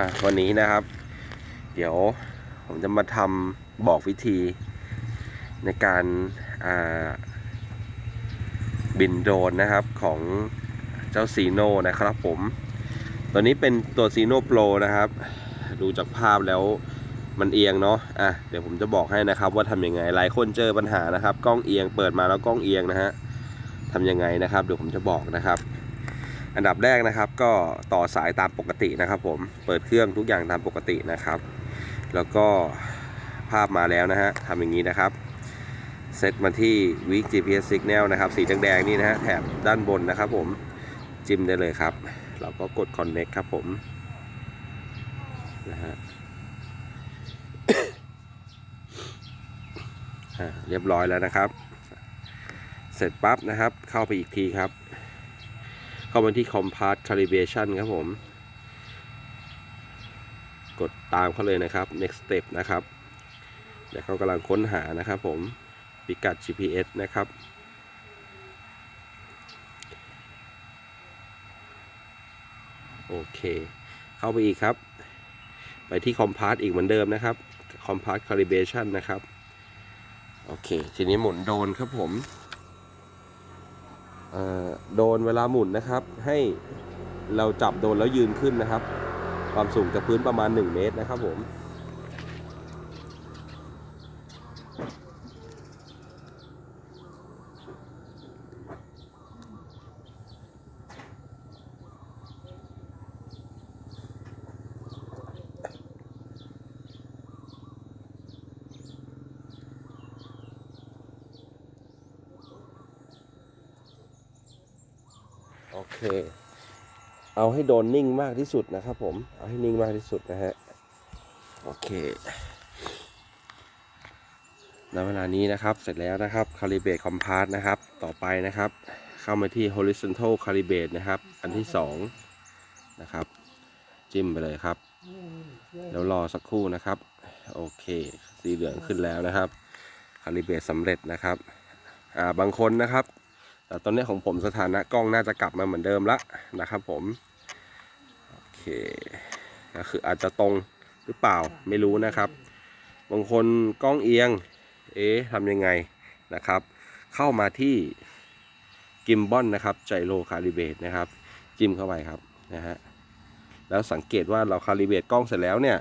อะวันนี้นะครับ เดี๋ยวผมจะมาทำบอกวิธีในการบินโดรนนะครับของเจ้าซีโนนะครับผม ตัวนี้เป็นตัวซีโนโปรนะครับ ดูจากภาพแล้วมันเอียงเนาะอะเดี๋ยวผมจะบอกให้นะครับว่าทำยังไงหลายคนเจอปัญหานะครับ กล้องเอียงเปิดมาแล้วกล้องเอียงนะฮะทำยังไงนะครับ เดี๋ยวผมจะบอกนะครับ อันดับแรกนะครับ ก็ต่อสายตามปกตินะครับผมเปิดเครื่องทุกอย่างตามปกตินะครับ แล้วก็ภาพมาแล้วนะฮะทำอย่างนี้นะครับเซตมาที่ Weak GPS Signal นะครับสีแดงๆนี่นะฮะแถบด้านบนนะครับผมจิ้มได้เลยครับ เราก็กด Connect ครับผมนะฮะเรียบร้อยแล้วนะครับ เสร็จปั๊บนะครับ เข้าไปอีกทีครับ เข้ามาที่ Compass Calibration ครับผม กดตามเขาเลยนะครับ next step นะครับเดี๋ยวเขากำลังค้นหานะครับผมพิกัด GPS นะครับ โอเค เข้าไปอีกครับ ไปที่ Compass อีกเหมือนเดิมนะครับ Compass Calibration นะครับ โอเค ทีนี้หมุนโดนครับผม โดนเวลาหมุนนะครับ ให้เราจับโดนแล้วยืนขึ้นนะครับ ความสูงจากพื้นประมาณ 1 เมตรนะครับผม เค เอาให้โดนนิ่งมากที่สุดนะครับผม เอาให้นิ่งมากที่สุดนะฮะ โอเคณเวลานี้นะครับ เสร็จแล้วนะครับ Calibrate Compass นะครับ ต่อไปนะครับ เข้ามาที่ Horizontal Calibrate นะครับ อันที่ 2 นะครับ จิ้มไปเลยครับ แล้วรอสักครู่นะครับ โอเค สีเหลืองขึ้นแล้วนะครับ Calibrate สำเร็จนะครับ อ่า บางคนนะครับ แต่ตอนนี้ของผมสถานะกล้องน่าจะกลับมาเหมือนเดิมละนะครับผม โอเคก็คืออาจจะตรงหรือเปล่าไม่รู้นะครับ บางคนกล้องเอียง เอ๊ะทำยังไงนะครับ เข้ามาที่กิมบอนนะครับไจโรคาลิเบตนะครับ จิ้มเข้าไปครับนะฮะแล้วสังเกตว่าเราคาลิเบตกล้องเสร็จแล้วเนี่ย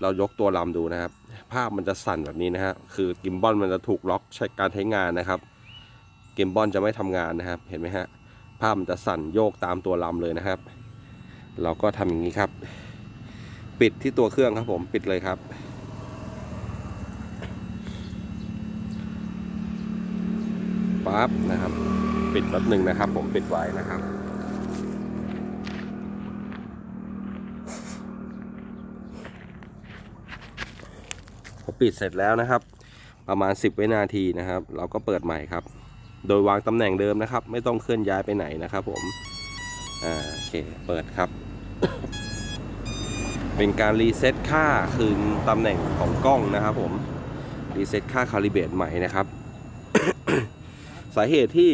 เรายกตัวลำดูนะครับ ภาพมันจะสั่นแบบนี้นะฮะคือกิมบอนมันจะถูกล็อกใช้การใช้งานนะครับ เกมบอลจะไม่ทำงานนะครับ เห็นไหมฮะ ภาพมันจะสั่นโยกตามตัวลำเลยนะครับ เราก็ทำอย่างนี้ครับ ปิดที่ตัวเครื่องครับผมปิดเลยครับ ปั๊บนะครับ ปิดแป๊บหนึ่งนะครับ ผมปิดไว้นะครับพอปิดเสร็จแล้วนะครับ ประมาณ 10 วินาทีนะครับ เราก็เปิดใหม่ครับ โดยวางตำแหน่งเดิมนะครับ ไม่ต้องเคลื่อนย้ายไปไหนนะครับ ผมอ่าโอเคเปิดครับ เป็นการรีเซ็ตค่าคืนตำแหน่งของกล้องนะครับ ผมรีเซ็ตค่าคาลิเบตใหม่นะครับ สาเหตุที่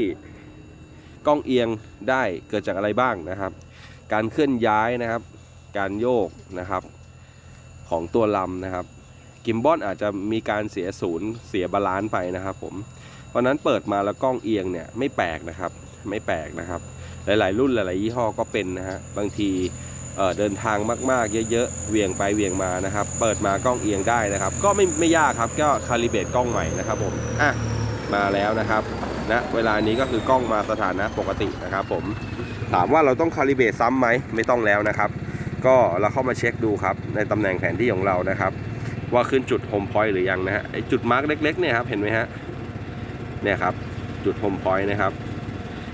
กล้องเอียงได้เกิดจากอะไรบ้างนะครับ การเคลื่อนย้ายนะครับ การโยกนะครับ ของตัวลำนะครับ กิมบอลอาจจะมีการเสียศูนย์เสียบาลานซ์ไปนะครับ ผม เพราะนั้นเปิดมาแล้วกล้องเอียงเนี่ยไม่แปลกนะครับไม่แปลกนะครับ หลาย ๆ รุ่นหลาย ๆ ยี่ห้อก็เป็นนะฮะบางทีเเดินทางมาก ๆ เยอะ ๆ เวียงไปเวียงมานะครับ เปิดมากล้องเอียงได้นะครับ ก็ไม่ไม่ยากครับก็คาลิเบตกล้องใหม่นะครับผมอะมาแล้วนะครับณนะเวลานี้ก็คือกล้องมาสถานะปกตินะครับผมถามว่าเราต้องคาลิเบตซ้ำไหมไม่ต้องแล้วนะครับ ก็เราเข้ามาเช็คดูครับในตำแหน่งแผนที่ของเรานะครับ ว่าขึ้นจุดโฮมพอยต์หรือยังนะฮะจุดมาร์กเล็ก ๆ เนี่ยครับเห็นไหมฮะ เนี่ยครับจุดโฮมพอยต์นะครับ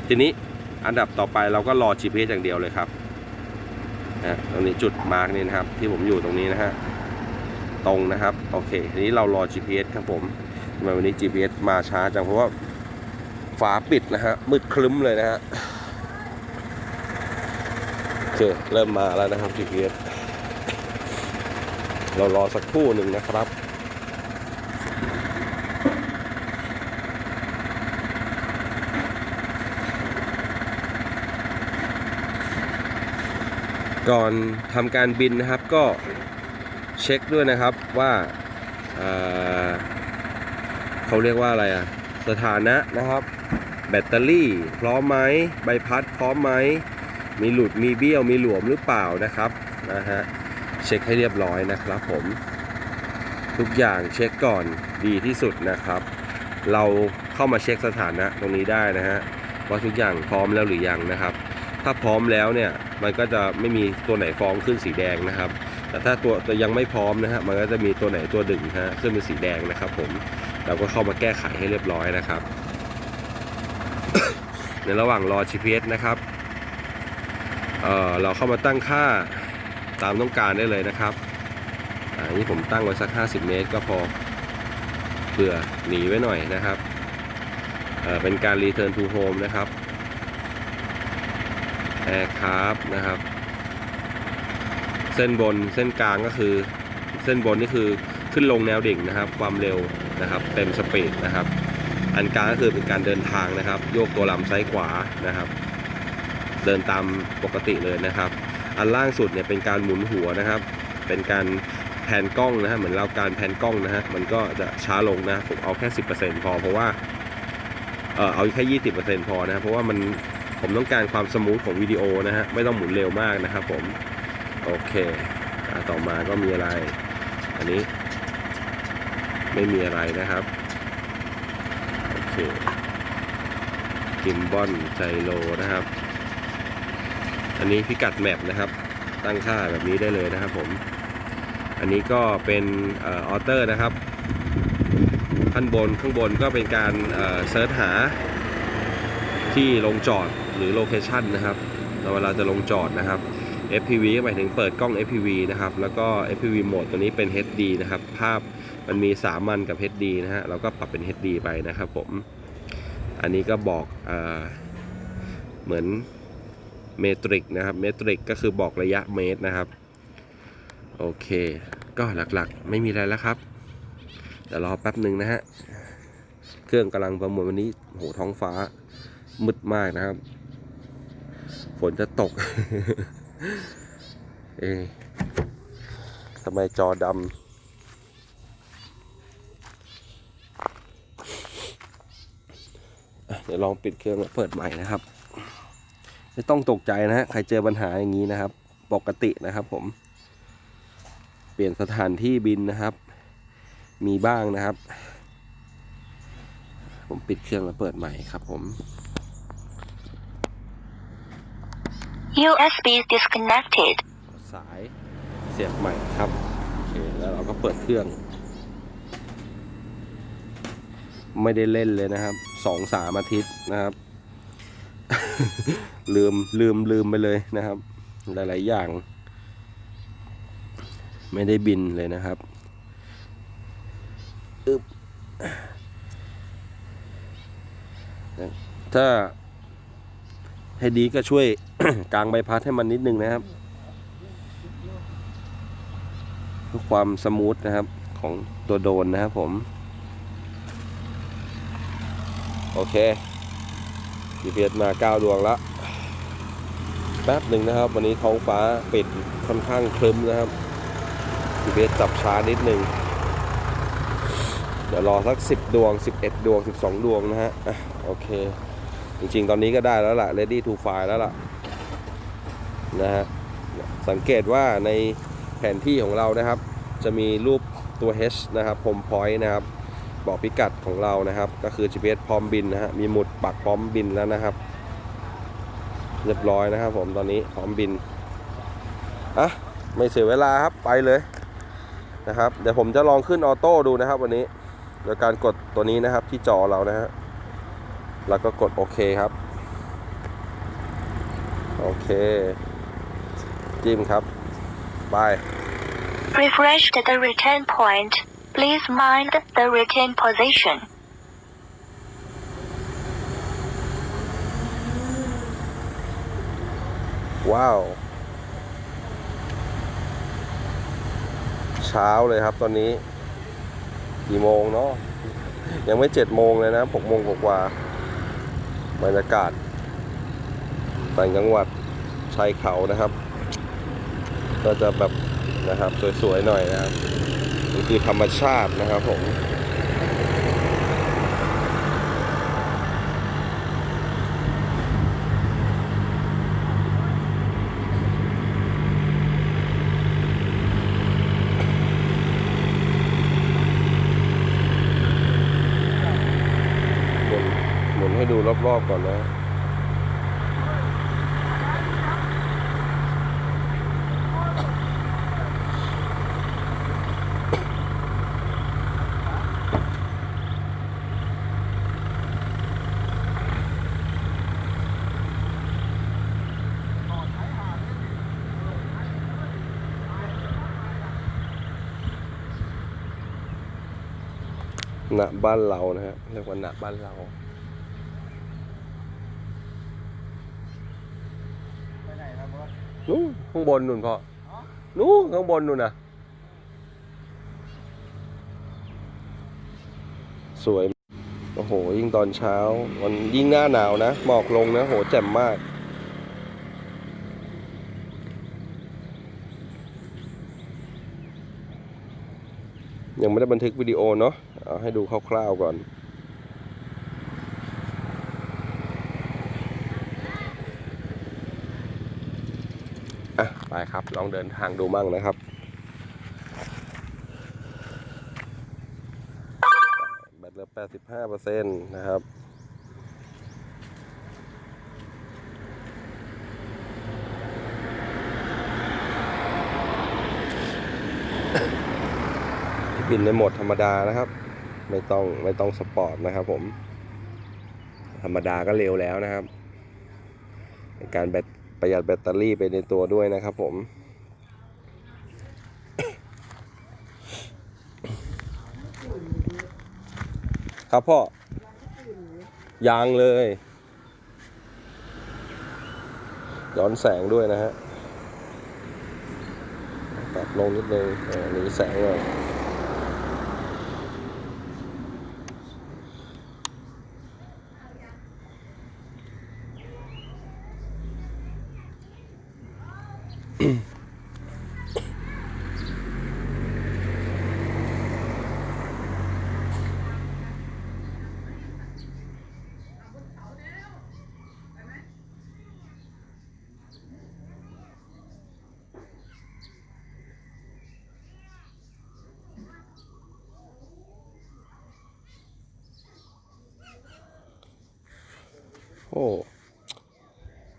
ทีนี้อันดับต่อไปเราก็รอ GPS อย่างเดียวเลยครับนะตรงนี้จุดมาร์กนี่นะครับ ที่ผมอยู่ตรงนี้นะฮะตรงนะครับโอเคทีนี้เรารอ GPS ครับผมทำไมวันนี้ GPS มาช้าจังเพราะว่าฝาปิดนะฮะมืดคลึ้มเลยนะฮะโอเคเริ่มมาแล้วนะครับ GPS เรารอสักครู่หนึ่งนะครับ ก่อนทำการบินนะครับก็เช็คด้วยนะครับว่าเเขาเรียกว่าอะไรอะสถานะนะครับ แบตเตอรี่พร้อมไหมใบพัดพร้อมไหมมีหลุดมีเบี้ยวมีหลวมหรือเปล่านะครับนะฮะเช็คให้เรียบร้อยนะครับผม ทุกอย่างเช็คก่อนดีที่สุดนะครับ เราเข้ามาเช็คสถานะตรงนี้ได้นะฮะว่าทุกอย่างพร้อมแล้วหรือยังนะครับ ถ้าพร้อมแล้วเนี่ยมันก็จะไม่มีตัวไหนฟ้องขึ้นสีแดงนะครับ แต่ถ้าตัวตัวยังไม่พร้อมนะฮะมันก็จะมีตัวไหนตัวดึงฮะขึ้นเป็นสีแดงนะครับผมเราก็เข้ามาแก้ไขให้เรียบร้อยนะครับ ในระหว่างรอ GPS นะครับเเราเข้ามาตั้งค่าตามต้องการได้เลยนะครับอ่านี่ผมตั้งไว้สัก 50 เมตร ก็พอเผื่อหนีไว้หน่อยนะครับเเป็นการ return to home นะครับ aircraft นะครับ เส้นบนเส้นกลางก็คือ เส้นบนนี่คือขึ้นลงแนวดิ่งนะครับ ความเร็วนะครับ เต็มสปีดนะครับ อันกลางก็คือเป็นการเดินทางนะครับ โยกตัวลำซ้ายขวานะครับ เดินตามปกติเลยนะครับ อันล่างสุดเนี่ยเป็นการหมุนหัวนะครับ เป็นการแผนกล้องนะฮะเหมือนเราการแผนกล้องนะฮะมันก็จะช้าลงนะผมเอาแค่ 10%พอเพราะว่าเออเอาแค่20%พอนะครับเพราะว่ามัน ผมต้องการความสมูทของวิดีโอนะฮะไม่ต้องหมุนเร็วมากนะครับผม โอเคอต่อมาก็มีอะไร อันนี้ ไม่มีอะไรนะครับ โอเคกิมบอนไจโลนะครับ อันนี้พิกัดแมปนะครับ ตั้งค่าแบบนี้ได้เลยนะครับผม อันนี้ก็เป็นออเตอร์นะครับข้างบนข้างบนก็เป็นการเซิร์ชหาที่ลงจอด หรือโลเคชันนะครับเวลาจะลงจอดนะครับ FPV ก็หมายถึงเปิดกล้อง FPV นะครับ แล้วก็ FPV โหมดตัวนี้เป็น HD นะครับ ภาพมันมีสามัญกับ HD นะฮะ เราก็ปรับเป็น HD ไปนะครับผม อันนี้ก็บอกเอเหมือนเมตริกนะครับ เมตริกก็คือบอกระยะเมตรนะครับ โอเค ก็หลักๆ ไม่มีอะไรแล้วครับ เดี๋ยวรอแป๊บหนึ่งนะฮะ เครื่องกำลังประมวลวันนี้ โหท้องฟ้ามืดมากนะครับ ฝนจะตก เอ๊ะทำไมจอดำเดี๋ยวลองปิดเครื่องแล้วเปิดใหม่นะครับ ไม่ต้องตกใจนะฮะใครเจอปัญหาอย่างนี้นะครับ ปกตินะครับผม เปลี่ยนสถานที่บินนะครับ มีบ้างนะครับ ผมปิดเครื่องแล้วเปิดใหม่ครับผม USB disconnected. สายเสียบใหม่ครับ โอเค แล้วเราก็เปิดเครื่อง ไม่ได้เล่นเลยนะครับ สองสามอาทิตย์นะครับ ลืมลืมลืมไปเลยนะครับ หลาย ๆ อย่าง ไม่ได้บินเลยนะครับอึบถ้า ให้ดีก็ช่วย กางใบพัดให้มันนิดนึงนะครับเพื่อความสมูทนะครับของตัวโดนนะครับผม โอเค GPS มา 9 ดวงละแป๊บหนึ่งนะครับ วันนี้ท้องฟ้าปิดค่อนข้างครึ้มนะครับ GPS จับช้านิดนึงเดี๋ยวรอสัก 10 ดวง 11 ดวง 12 ดวงนะฮะ โอเค จริงๆ ตอนนี้ก็ได้แล้วล่ะ ready to fly แล้วล่ะนะฮะสังเกตว่าในแผนที่ของเรานะครับ จะมีรูปตัว H นะครับ home point นะครับ บอกพิกัดของเรานะครับ ก็คือ GPS พร้อมบินนะฮะมีหมุดปักพร้อมบินแล้วนะครับ เรียบร้อยนะครับผมตอนนี้พร้อมบินอะไม่เสียเวลาครับไปเลยนะครับ เดี๋ยวผมจะลองขึ้นออโต้ดูนะครับ วันนี้โดยการกดตัวนี้นะครับที่จอเรานะฮะ แล้วก็กดโอเคครับ โอเค จิ้มครับ ไป Refresh the return point. Please mind the return position. ว้าว เช้าเลยครับตอนนี้ กี่โมงเนาะยังไม่เจ็ดโมงเลยนะหกโมงกว่าๆ บรรยากาศต่างจังหวัดชายเขานะครับ ก็จะแบบนะครับสวยๆหน่อยนะครับนี่คือธรรมชาตินะครับผม หมุนหมุนให้ดู รอบๆก่อนนะหณบ้านเรานะฮะเรียกว่าหณบ้านเรา ไปไหนครับบอส นู้นข้างบนนู่นพ่อนู้นข้างบนนู่นนะสวย โอ้โห ยิ่งตอนเช้า วันยิ่งหน้าหนาวนะ หมอกลงนะ โห แจ่มมาก ยังไม่ได้บันทึกวิดีโอเนาะเอาให้ดูคร่าวๆก่อน ไปครับ ลองเดินทางดูมั่งนะครับแบตเหลือ85เปอร์เซ็นต์นะครับบินในโหมดธรรมดานะครับ ไม่ต้องไม่ต้องสปอร์ตนะครับผม ธรรมดาก็เร็วแล้วนะครับ การแบต ประหยัดแบตเตอรี่ไปในตัวด้วยนะครับผม ครับพ่อ ยางเลย ย้อนแสงด้วยนะฮะปรับลงนิดนึงหนีแสงหน่อย โอ้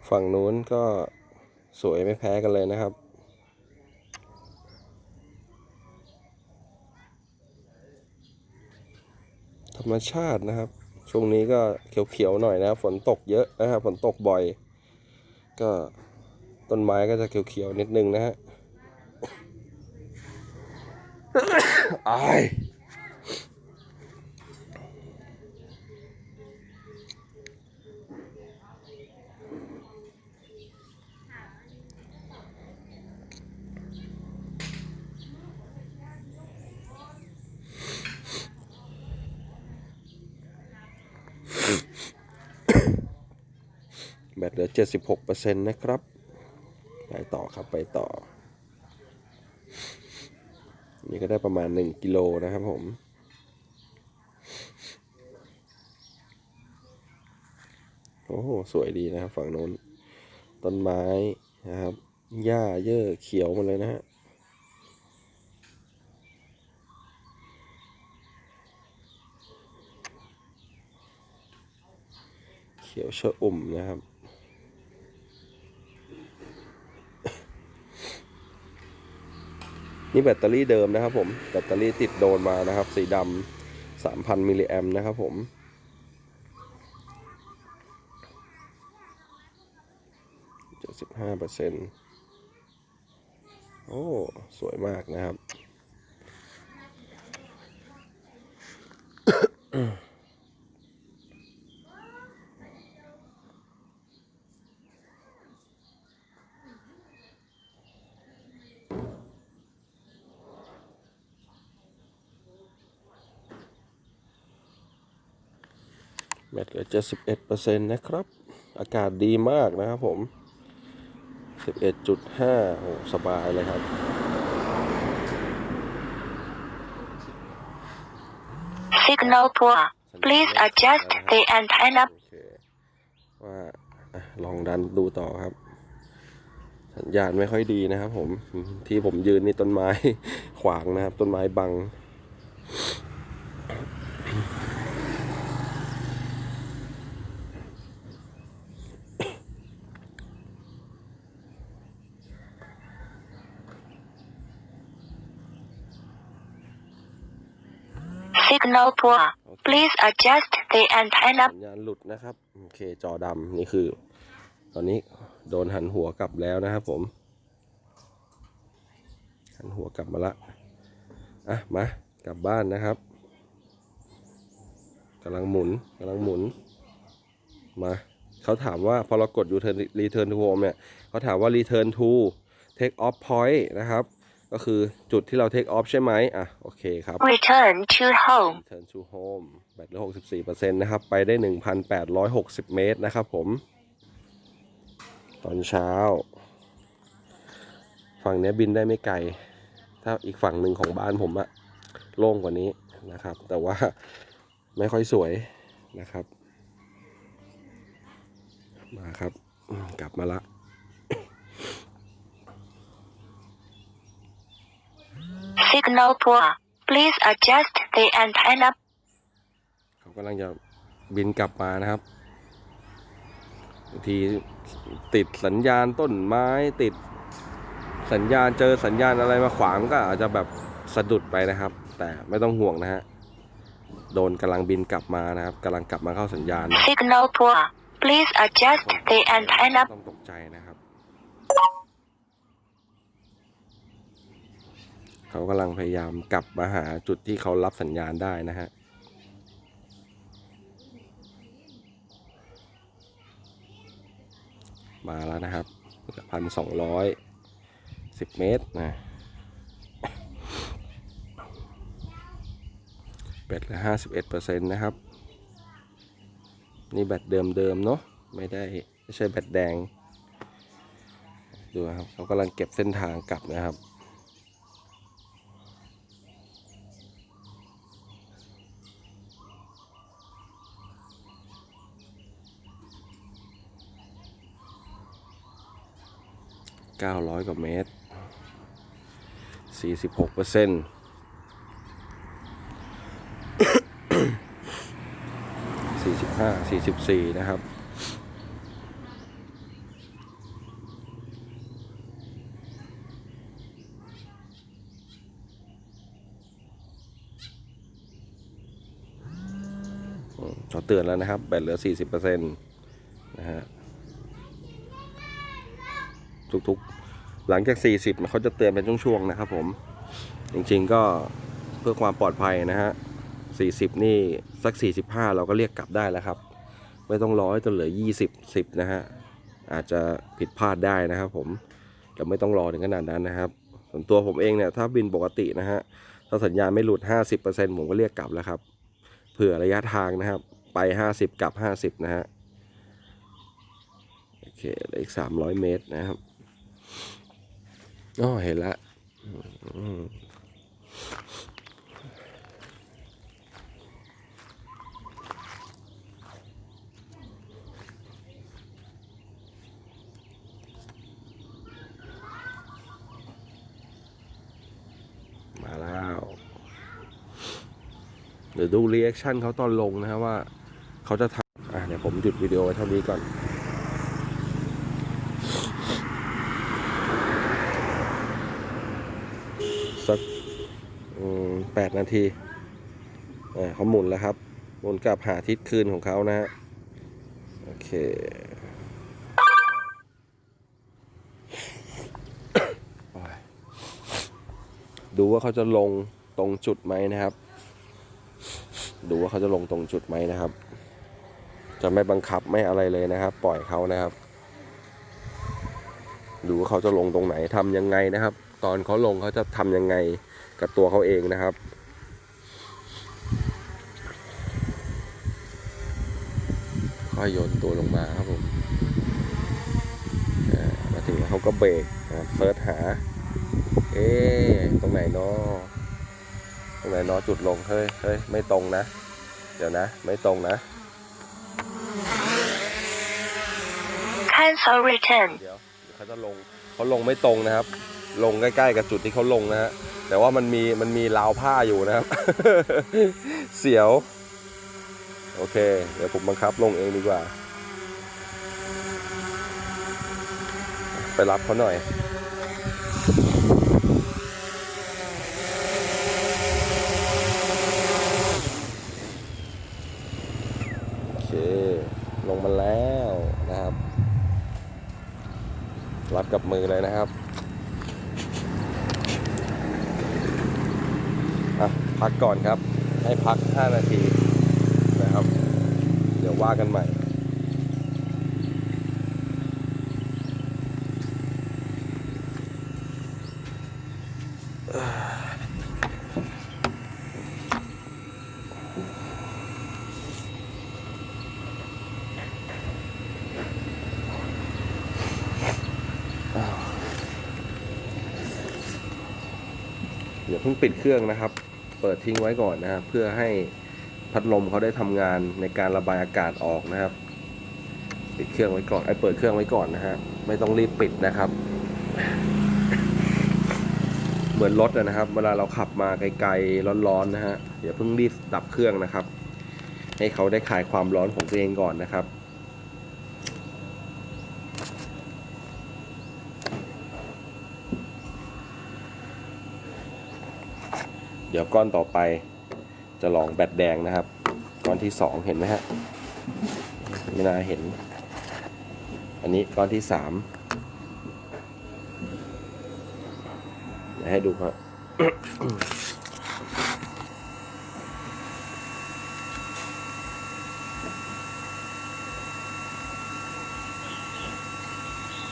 ฝั่งนู้นก็ สวยไม่แพ้กันเลยนะครับธรรมชาตินะครับ ช่วงนี้ก็เขียวๆหน่อยนะครับฝนตกเยอะนะครับฝนตกบ่อย ก็ต้นไม้ก็จะเขียวๆนิดนึงนะฮะอาย แบตเหลือ 76%นะครับ ไปต่อครับไปต่อ นี่ก็ได้ประมาณ 1 กิโลนะครับผมโอ้โห สวยดีนะครับ ฝั่งโน้น ต้นไม้นะครับ หญ้าเยอะเขียวหมดเลยนะฮะ เขียวชะอุ่มนะครับ นี่แบตเตอรี่เดิมนะครับผมแบตเตอรี่ติดโดนมานะครับ สีดำา3,000มิลลิแอมนะครับผมเจ็ดสิบห้าเปอร์เซ็นต์โอ้ สวยมากนะครับ แบตเหลือ71เปอร์เซ็นต์นะครับ อากาศดีมากนะครับผมสิบเอ็ดจุดห้าโอ้สบายเลยครับ Signal poor. Please adjust the antenna โอเคว่าอะลองดันดูต่อครับ สัญญาณไม่ค่อยดีนะครับผมที่ผมยืนนี่ต้นไม้ขวางนะครับ ต้นไม้บัง Signal poor. Please adjust the antenna สัญญาณหลุดนะครับ โอเค จอดำนี่คือ ตอนนี้โดนหันหัวกลับแล้วนะครับผม หันหัวกลับมาละ อะ มากลับบ้านนะครับกำลังหมุนกำลังหมุน มาเขาถามว่าพอเรากด return return to home เนี่ยเขาถามว่า return to take off point นะครับ ก็คือจุดที่เรา take off ใช่ไหมอะ โอเคครับ Return to home. Return to home แบตเหลือ64%นะครับ ไปได้ 1,860 เมตรนะครับผม ตอนเช้า ฝั่งเนี้ยบินได้ไม่ไกล ถ้าอีกฝั่งหนึ่งของบ้านผมอะโล่งกว่านี้นะครับ แต่ว่าไม่ค่อยสวยนะครับ มาครับอืมกลับมาละ Signal poor. Please adjust the antenna เขากำลังจะบินกลับมานะครับบางทีติดสัญญาณต้นไม้ติดสัญญาณเจอสัญญาณอะไรมาขวางก็อาจจะแบบสะดุดไปนะครับ แต่ไม่ต้องห่วงนะฮะโดนกำลังบินกลับมานะครับกำลังกลับมาเข้าสัญญาณนะ Signal poor. Please adjust the antenna ต้องตกใจนะครับ เขากำลังพยายามกลับมาหาจุดที่เขารับสัญญาณได้นะฮะมาแล้วนะครับพันสองร้อยสิบเมตรนะแบตละห้าสิบเอ็ดเปอร์เซ็นต์นะครับ นี่แบตเดิมๆเนาะไม่ได้ไม่ใช่แบตแดง ดูครับเขากำลังเก็บเส้นทางกลับนะครับ 900 กว่าเมตร 46เปอร์เซ็นต์สี่สิบห้าสี่สิบสี่นะครับอืมเขาเตือนแล้วนะครับ แบตเหลือ 40%นะฮะ ทุกๆ หลังจาก 40เขาจะเตือนเป็นช่วงๆนะครับ ผม จริงๆก็เพื่อความปลอดภัยนะฮะ40 นี่สัก 45 เราก็เรียกกลับได้แล้วครับ ไม่ต้องรอให้จนเหลือ 20 10 นะฮะ อาจจะผิดพลาดได้นะครับ ผมแต่ไม่ต้องรอถึงขนาดนั้นนะครับ ส่วนตัวผมเองเนี่ยถ้าบินปกตินะฮะถ้าสัญญาณไม่หลุด 50%ผมก็เรียกกลับแล้วครับ เผื่อระยะทางนะครับ ไป 50 กลับ 50 นะฮะ โอเคเหลืออีก 300 เมตรนะครับ อ๋อเห็นละมาแล้ว เดี๋ยวดูรีแอคชั่นเขาตอนลงนะครับว่า เขาจะทำอะเดี๋ยวผมหยุดวิดีโอไว้เท่านี้ก่อน 8 นาทีเขาหมุนแล้วครับ หมุนกลับหาทิศคืนของเขานะฮะ โอเค ดูว่าเขาจะลงตรงจุดไหมนะครับ ดูว่าเขาจะลงตรงจุดไหมนะครับ จะไม่บังคับไม่อะไรเลยนะครับ ปล่อยเขานะครับ ดูว่าเขาจะลงตรงไหนทำยังไงนะครับ ตอนเขาลงเขาจะทำยังไง กับตัวเขาเองนะครับ ค่อยโยนตัวลงมาครับผมอ่ามาถึงถึงแล้วเขาก็เบรกนะครับเซิร์ชหา เอ๊ะตรงไหนเนาะตรงไหนเนาะจุดลง เฮ้ยเฮ้ยไม่ตรงนะ เดี๋ยวนะ ไม่ตรงนะ Cancel return. เดี๋ยวเดี๋ยวเขาจะลงเขาลงไม่ตรงนะครับ ลงใกล้ๆกับจุดที่เขาลงนะฮะ แต่ว่ามันมีมันมีราวผ้าอยู่นะครับ เสียว โอเค เดี๋ยวผมบังคับลงเองดีกว่า ไปรับเขาหน่อยโอเคลงมาแล้วนะครับ รับกับมือเลยนะครับอะ พักก่อนครับ ให้พัก 5 นาทีนะครับ เดี๋ยวว่ากันใหม่เดี๋ยวเพิ่งปิดเครื่องนะครับ เปิดทิ้งไว้ก่อนนะครับ เพื่อให้พัดลมเขาได้ทำงานในการระบายอากาศออกนะครับปิดเครื่องไว้ก่อนไอ้เปิดเครื่องไว้ก่อนนะฮะไม่ต้องรีบปิดนะครับ เหมือนรถนะครับ เวลาเราขับมาไกลๆร้อนๆนะฮะอย่าเพิ่งรีบดับเครื่องนะครับ ให้เขาได้คลายความร้อนของตัวเองก่อนนะครับ เดี๋ยวก้อนต่อไปจะลองแบตแดงนะครับ ก้อนที่สองเห็นไหมฮะไม่น่าเห็น อันนี้ก้อนที่สามให้ดูครับ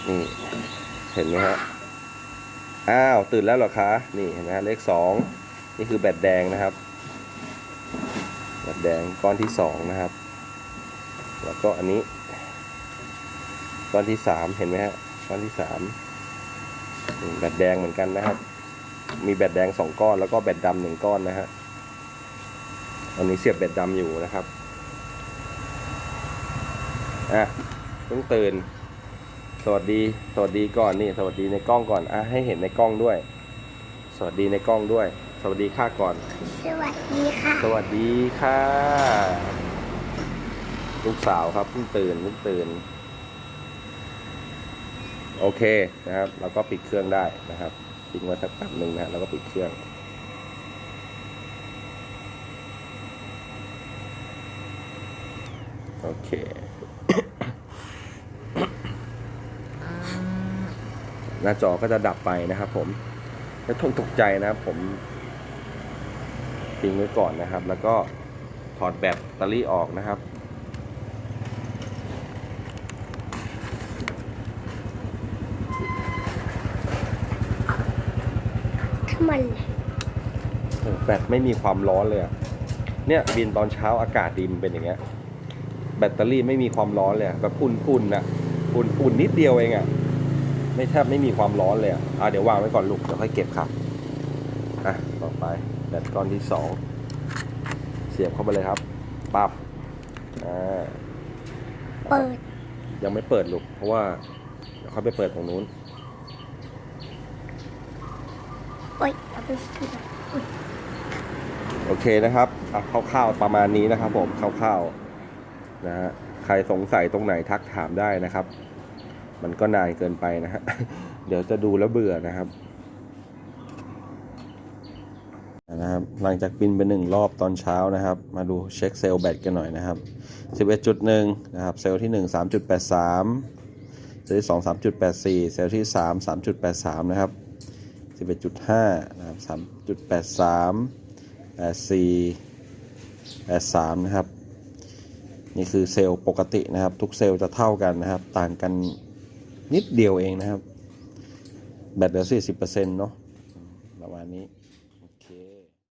นี่เห็นไหมฮะ อ้าว ตื่นแล้วเหรอคะ นี่เห็นไหมฮะ เลขสอง นี่คือแบตแดงนะครับ แบตแดงก้อนที่สองนะครับ แล้วก็อันนี้ก้อนที่สามเห็นไหมฮะก้อนที่สามแบตแดงเหมือนกันนะครับ มีแบตแดงสองก้อนแล้วก็แบตดำหนึ่งก้อนนะฮะอันนี้เสียบแบตดำอยู่นะครับอะเพิ่งตื่น สวัสดี สวัสดีก่อนนี่ สวัสดีในกล้องก่อน อะให้เห็นในกล้องด้วย สวัสดีในกล้องด้วย สวัสดีค่าก่อน สวัสดีค่ะ สวัสดีค่ะ ลูกสาวครับเพิ่งตื่นเพิ่งตื่น โอเคนะครับ เราก็ปิดเครื่องได้นะครับทิ้งไว้สักแป๊บหนึ่งนะฮะแล้วก็ปิดเครื่องโอเคหน้าจอก็จะดับไปนะครับผมไม่ต้องตกใจนะครับผม ทิ้งไว้ก่อนนะครับ แล้วก็ถอดแบตเตอรี่ออกนะครับถ้ามันเออแบตไม่มีความร้อนเลยอะเนี่ยบินตอนเช้าอากาศดีมันเป็นอย่างเงี้ย แบตเตอรี่ไม่มีความร้อนเลยอะแบบอุ่นๆนะอุ่นๆนิดเดียวเองอะไม่แทบไม่มีความร้อนเลยอะอะเดี๋ยววางไว้ก่อนลูกเดี๋ยวค่อยเก็บครับอะต่อไป แบตก้อนที่สองเสียบเข้าไปเลยครับปับอ่าเปิด ยังไม่เปิดลูกเพราะว่าเดี๋ยวค่อยไปเปิดตรงนู้นโอ๊ยเอาไปสิโอเคนะครับอะคร่าวๆประมาณนี้นะครับ ผมคร่าวๆนะฮะใครสงสัยตรงไหนทักถามได้นะครับ มันก็นานเกินไปนะฮะ เดี๋ยวจะดูแล้วเบื่อนะครับ นะครับ หลังจากบินไปหนึ่งรอบตอนเช้านะครับ มาดูเช็คเซลล์แบตกันหน่อยนะครับ 11.1 นะครับ เซลล์ที่ 1 3.83 เซลล์ที่ 2 3.84 เซลล์ที่ 3 3.83 นะครับ 11.5 นะครับ 3.83 84 83 นะครับ นี่คือเซลล์ปกตินะครับ ทุกเซลล์จะเท่ากันนะครับ ต่างกันนิดเดียวเองนะครับ แบตเหลือ40%เนาะประมาณนี้